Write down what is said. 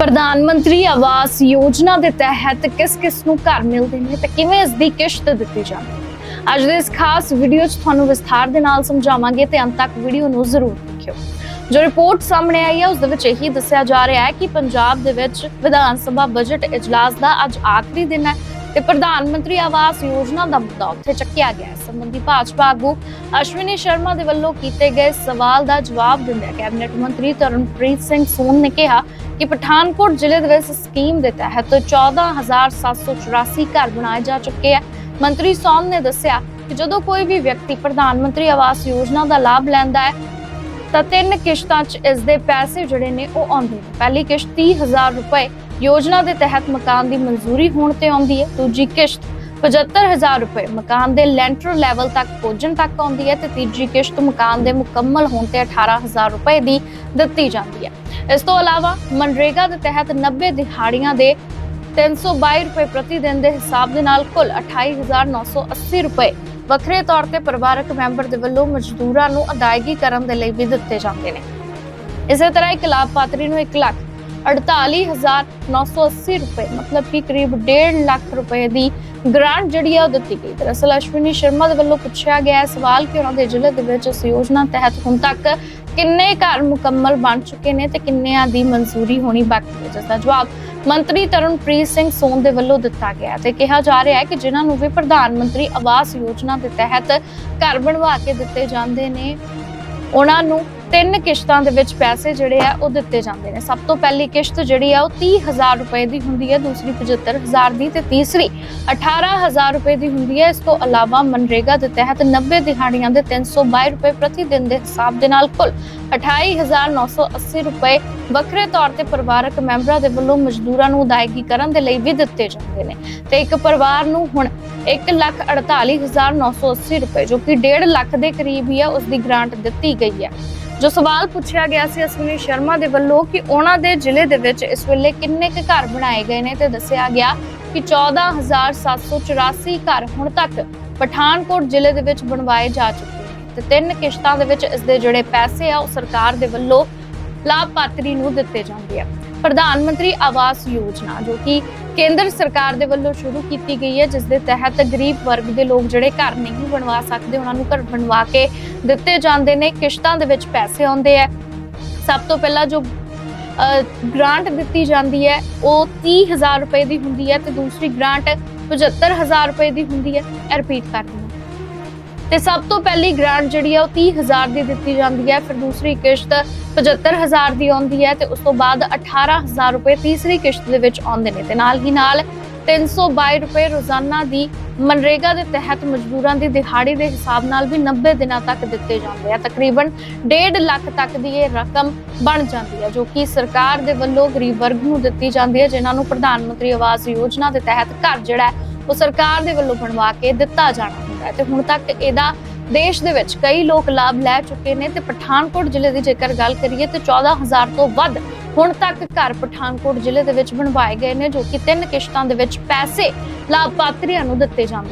ਪ੍ਰਧਾਨ ਮੰਤਰੀ ਆਵਾਸ ਯੋਜਨਾ ਦੇ ਤਹਿਤ ਕਿਸ ਕਿਸ ਨੂੰ ਘਰ ਮਿਲਦੇ ਨੇ ਤੇ ਕਿਵੇਂ ਇਸ ਦੀ ਕਿਸ਼ਤ ਦਿੱਤੀ ਜਾਂਦੀ ਹੈ? ਅੱਜ ਦੇ ਇਸ ਖਾਸ ਵੀਡੀਓ 'ਚ ਤੁਹਾਨੂੰ ਵਿਸਥਾਰ ਦੇ ਨਾਲ ਸਮਝਾਵਾਂਗੇ ਤੇ ਅੰਤ ਤੱਕ ਵੀਡੀਓ ਨੂੰ ਜ਼ਰੂਰ ਦੇਖਿਓ। ਜੋ ਰਿਪੋਰਟ ਸਾਹਮਣੇ ਆਈ ਹੈ, ਉਸ ਦੇ ਵਿੱਚ ਇਹੀ ਦੱਸਿਆ ਜਾ ਰਿਹਾ ਹੈ ਕਿ ਪੰਜਾਬ ਦੇ ਵਿੱਚ ਵਿਧਾਨ ਸਭਾ ਬਜਟ ਇਜਲਾਸ ਦਾ ਅੱਜ ਆਖਰੀ ਦਿਨ ਹੈ ਤੇ ਪ੍ਰਧਾਨ ਮੰਤਰੀ ਆਵਾਸ ਯੋਜਨਾ ਦਾ ਮੁੱਦਾ ਉੱਥੇ ਚੱਕਿਆ ਗਿਆ ਇਸ ਸੰਬੰਧੀ ਭਾਜਪਾ ਆਗੂ ਅਸ਼ਵਨੀ ਸ਼ਰਮਾ ਦੇ ਵੱਲੋਂ ਕੀਤੇ ਗਏ ਸਵਾਲ ਦਾ ਜਵਾਬ ਦਿੰਦਿਆਂ ਕੈਬਨਿਟ ਮੰਤਰੀ ਤਰਨਪ੍ਰੀਤ ਸਿੰਘ ਸੋਨ ਨੇ ਕਿਹਾ ਕਿ ਪਠਾਨਕੋਟ ਜ਼ਿਲ੍ਹੇ ਦੇ ਵਿੱਚ ਸਕੀਮ ਦੇ ਤਹਿਤ 14784 ਘਰ ਬਣਾਏ ਜਾ ਚੁੱਕੇ ਆ। ਮੰਤਰੀ ਸੋਨ ਨੇ ਦੱਸਿਆ ਕਿ ਜਦੋਂ ਕੋਈ ਵੀ ਵਿਅਕਤੀ ਪ੍ਰਧਾਨ ਮੰਤਰੀ ਆਵਾਸ ਯੋਜਨਾ ਦਾ ਲਾਭ ਲੈਂਦਾ ਹੈ, ਤਾਂ ਤਿੰਨ ਕਿਸ਼ਤਾਂ 'ਚ ਇਸ ਦੇ ਪੈਸੇ ਜਿਹੜੇ ਨੇ ਉਹ ਆਉਂਦੇ ਨੇ। ਪਹਿਲੀ ਕਿਸ਼ਤ 30000 ਰੁਪਏ ਯੋਜਨਾ ਦੇ ਤਹਿਤ ਮਕਾਨ ਦੀ ਮਨਜ਼ੂਰੀ ਹੋਣ ਤੇ ਆਉਂਦੀ ਹੈ। ਦੂਜੀ ਕਿਸ਼ਤ 75000 ਰੁਪਏ। ਮਕਾਨ ਦੇ ਲੈਂਟਰ ਲੈਵਲ ਤੱਕ ਪਹੁੰਚਣ ਤੱਕ ਆਉਂਦੀ ਹੈ ਤੇ ਤੀਜੀ ਕਿਸ਼ਤ ਮਕਾਨ ਦੇ ਮੁਕੰਮਲ ਹੋਣ ਤੇ 18000 ਰੁਪਏ ਦੀ ਦਿੱਤੀ ਜਾਂਦੀ ਹੈ। ਇਸ ਤੋਂ ਇਲਾਵਾ ਮਨਰੇਗਾ ਦੇ ਤਹਿਤ 90 ਦਿਹਾੜੀਆਂ ਦੇ 322 ਰੁਪਏ ਪ੍ਰਤੀ ਦਿਨ ਦੇ ਹਿਸਾਬ ਦੇ ਨਾਲ ਕੁੱਲ 28980 ਰੁਪਏ ਵੱਖਰੇ ਤੌਰ ਤੇ ਪਰਿਵਾਰਕ ਮੈਂਬਰ ਦੇ ਵੱਲੋਂ ਮਜ਼ਦੂਰਾਂ ਨੂੰ ਅਦਾਇਗੀ ਕਰਨ ਦੇ ਲਈ ਵੀ ਦਿੱਤੇ ਜਾਂਦੇ ਨੇ। ਇਸੇ ਤਰ੍ਹਾਂ ਇੱਕ ਲਾਭਪਾਤਰੀ ਨੂੰ 1 ਲੱਖ 48980 ਰੁਪਏ, ਮਤਲਬ ਕਿ ਕਰੀਬ 1.5 ਲੱਖ ਰੁਪਏ ਦੀ ਗ੍ਰਾਂਟ ਜਿਹੜੀ ਹੈ ਉਹ ਦਿੱਤੀ ਗਈ। ਦਰਅਸਲ ਅਸ਼ਵਨੀ ਸ਼ਰਮਾ ਦੇ ਵੱਲੋਂ ਪੁੱਛਿਆ ਗਿਆ ਸਵਾਲ ਕਿ ਉਹਨਾਂ ਦੇ ਜ਼ਿਲ੍ਹੇ ਦੇ ਵਿੱਚ ਇਸ ਯੋਜਨਾ ਤਹਿਤ ਹੁਣ ਤੱਕ ਕਿੰਨੇ ਘਰ ਮੁਕੰਮਲ ਬਣ ਚੁੱਕੇ ਨੇ ਤੇ ਕਿੰਨਿਆਂ ਦੀ ਮਨਜ਼ੂਰੀ ਹੋਣੀ ਬਾਕੀ ਹੈ ਜਿਸ ਦਾ ਜਵਾਬ ਮੰਤਰੀ ਤਰਨਪ੍ਰੀਤ ਸਿੰਘ ਸੋਨ ਦੇ ਵੱਲੋਂ ਦਿੱਤਾ ਗਿਆ ਤੇ ਕਿਹਾ ਜਾ ਰਿਹਾ ਹੈ ਕਿ ਜਿਨ੍ਹਾਂ ਨੂੰ ਵੀ ਪ੍ਰਧਾਨ ਮੰਤਰੀ ਆਵਾਸ ਯੋਜਨਾ ਦੇ ਤਹਿਤ ਘਰ ਬਣਵਾ ਕੇ ਦਿੱਤੇ ਜਾਂਦੇ ਨੇ, ਉਹਨਾਂ ਨੂੰ ਤਿੰਨ ਕਿਸ਼ਤਾਂ ਦੇ ਵਿੱਚ ਪੈਸੇ ਜਿਹੜੇ ਆ ਉਹ ਦਿੱਤੇ ਜਾਂਦੇ ਨੇ। ਸਭ ਤੋਂ ਪਹਿਲੀ ਕਿਸ਼ਤ ਜਿਹੜੀ ਆ ਉਹ 30000 ਰੁਪਏ ਦੀ ਹੁੰਦੀ ਹੈ ਦੂਸਰੀ 75000 ਦੀ ਤੇ ਤੀਸਰੀ 18000 ਰੁਪਏ ਦੀ ਹੁੰਦੀ ਹੈ ਇਸ ਤੋਂ ਇਲਾਵਾ ਮਨਰੇਗਾ ਦੇ ਤਹਿਤ 90 ਦਿਹਾੜੀਆਂ ਦੇ 322 ਰੁਪਏ ਪ੍ਰਤੀ ਦਿਨ ਦੇ ਹਿਸਾਬ ਦੇ ਨਾਲ ਕੁੱਲ 28980 ਰੁਪਏ ਵੱਖਰੇ ਤੌਰ ਤੇ ਪਰਿਵਾਰਕ ਮੈਂਬਰਾਂ ਦੇ ਵੱਲੋਂ ਮਜ਼ਦੂਰਾਂ ਨੂੰ ਅਦਾਇਗੀ ਕਰਨ ਦੇ ਲਈ ਵੀ ਦਿੱਤੇ ਜਾਂਦੇ ਨੇ। ਤੇ ਇੱਕ ਪਰਿਵਾਰ ਨੂੰ ਹੁਣ 148980 ਰੁਪਏ, ਜੋ ਕਿ 1.5 ਲੱਖ ਦੇ ਕਰੀਬ ਹੀ ਆ, ਉਸ ਦੀ ਗ੍ਰਾਂਟ ਦਿੱਤੀ ਗਈ ਹੈ ਜੋ ਸਵਾਲ ਪੁੱਛਿਆ ਗਿਆ ਸੀ ਅਸਵਨੀ ਸ਼ਰਮਾ ਦੇ ਵੱਲੋਂ ਕਿ ਉਹਨਾਂ ਦੇ ਜ਼ਿਲ੍ਹੇ ਦੇ ਵਿੱਚ ਇਸ ਵੇਲੇ ਕਿੰਨੇ ਕੁ ਘਰ ਬਣਾਏ ਗਏ ਨੇ ਤੇ ਦੱਸਿਆ ਗਿਆ ਕਿ 14784 ਘਰ ਹੁਣ ਤੱਕ ਪਠਾਨਕੋਟ ਜ਼ਿਲ੍ਹੇ ਦੇ ਵਿੱਚ ਬਣਵਾਏ ਜਾ ਚੁੱਕੇ ਨੇ ਤੇ ਤਿੰਨ ਕਿਸ਼ਤਾਂ ਦੇ ਵਿੱਚ ਇਸ ਦੇ ਜਿਹੜੇ ਪੈਸੇ ਆ ਉਹ ਸਰਕਾਰ ਦੇ ਵੱਲੋਂ ਲਾਭਪਾਤਰੀ ਨੂੰ ਦਿੱਤੇ ਜਾਂਦੇ ਆ। ਪ੍ਰਧਾਨ ਮੰਤਰੀ ਆਵਾਸ ਯੋਜਨਾ, ਜੋ ਕਿ ਕੇਂਦਰ ਸਰਕਾਰ ਦੇ ਵੱਲੋਂ ਸ਼ੁਰੂ ਕੀਤੀ ਗਈ ਹੈ, ਜਿਸ ਦੇ ਤਹਿਤ ਗਰੀਬ ਵਰਗ ਦੇ ਲੋਕ ਜਿਹੜੇ ਘਰ ਨਹੀਂ ਬਣਵਾ ਸਕਦੇ, ਉਹਨਾਂ ਨੂੰ ਘਰ ਬਣਵਾ ਕੇ ਦਿੱਤੇ ਜਾਂਦੇ ਨੇ, ਕਿਸ਼ਤਾਂ ਦੇ ਵਿੱਚ ਪੈਸੇ ਆਉਂਦੇ ਆ। ਸਭ ਤੋਂ ਪਹਿਲਾਂ ਜੋ ਗ੍ਰਾਂਟ ਦਿੱਤੀ ਜਾਂਦੀ ਹੈ, ਉਹ 30000 ਰੁਪਏ ਦੀ ਹੁੰਦੀ ਹੈ ਤੇ ਦੂਸਰੀ ਗ੍ਰਾਂਟ 75000 ਰੁਪਏ ਦੀ ਹੁੰਦੀ ਹੈ। ਰਿਪੀਟ ਕਰਦੀ ਹਾਂ ਤੇ ਸਭ ਤੋਂ ਪਹਿਲੀ ਗ੍ਰਾਂਟ ਜਿਹੜੀ ਆ ਉਹ 30000 ਦੀ ਦਿੱਤੀ ਜਾਂਦੀ ਹੈ, ਫਿਰ ਦੂਸਰੀ ਕਿਸ਼ਤ 75000 ਦੀ ਆਉਂਦੀ ਹੈ ਤੇ ਉਸ ਤੋਂ ਬਾਅਦ 18000 ਰੁਪਏ ਤੀਸਰੀ ਕਿਸ਼ਤ ਦੇ ਵਿੱਚ ਆਉਂਦੇ ਨੇ ਤੇ ਨਾਲ ਹੀ ਨਾਲ 322 ਰੁਪਏ ਰੋਜ਼ਾਨਾ ਦੀ ਮਨਰੇਗਾ ਦੇ ਤਹਿਤ ਮਜ਼ਦੂਰਾਂ ਦੀ ਦਿਹਾੜੀ ਦੇ ਹਿਸਾਬ ਨਾਲ ਵੀ 90 ਦਿਨਾਂ ਤੱਕ ਦਿੱਤੇ ਜਾਂਦੇ ਆ। ਤਕਰੀਬਨ 1.5 ਲੱਖ ਤੱਕ ਦੀ ਇਹ ਰਕਮ ਬਣ ਜਾਂਦੀ ਹੈ, ਜੋ ਕਿ ਸਰਕਾਰ ਦੇ ਵੱਲੋਂ ਗਰੀਬ ਵਰਗ ਨੂੰ ਦਿੱਤੀ ਜਾਂਦੀ ਹੈ, ਜਿਨ੍ਹਾਂ ਨੂੰ ਪ੍ਰਧਾਨ ਮੰਤਰੀ ਆਵਾਸ ਯੋਜਨਾ ਦੇ ਤਹਿਤ ਘਰ ਜਿਹੜਾ ਉਹ ਸਰਕਾਰ ਦੇ ਵੱਲੋਂ ਬਣਵਾ ਕੇ ਦਿੱਤਾ ਜਾਣਾ। ਹੁੰਦਾ ਹੈ। ਤੇ ਹੁਣ ਤੱਕ ਇਹਦਾ ਦੇਸ਼ ਦੇ ਵਿੱਚ ਕਈ ਲੋਕ ਲਾਭ ਲੈ ਚੁੱਕੇ ਨੇ ਤੇ ਪਠਾਨਕੋਟ ਜ਼ਿਲ੍ਹੇ ਦੀ ਜੇਕਰ ਗੱਲ ਕਰੀਏ ਤੇ 14000 ਤੋਂ ਵੱਧ ਹੁਣ ਤੱਕ ਘਰ ਪਠਾਨਕੋਟ ਜ਼ਿਲ੍ਹੇ ਦੇ ਵਿੱਚ ਬਣਵਾਏ ਗਏ ਨੇ, ਜੋ ਕਿ ਤਿੰਨ ਕਿਸ਼ਤਾਂ ਦੇ ਵਿੱਚ ਪੈਸੇ ਲਾਭਪਾਤਰੀਆਂ ਨੂੰ ਦਿੱਤੇ ਜਾਂਦੇ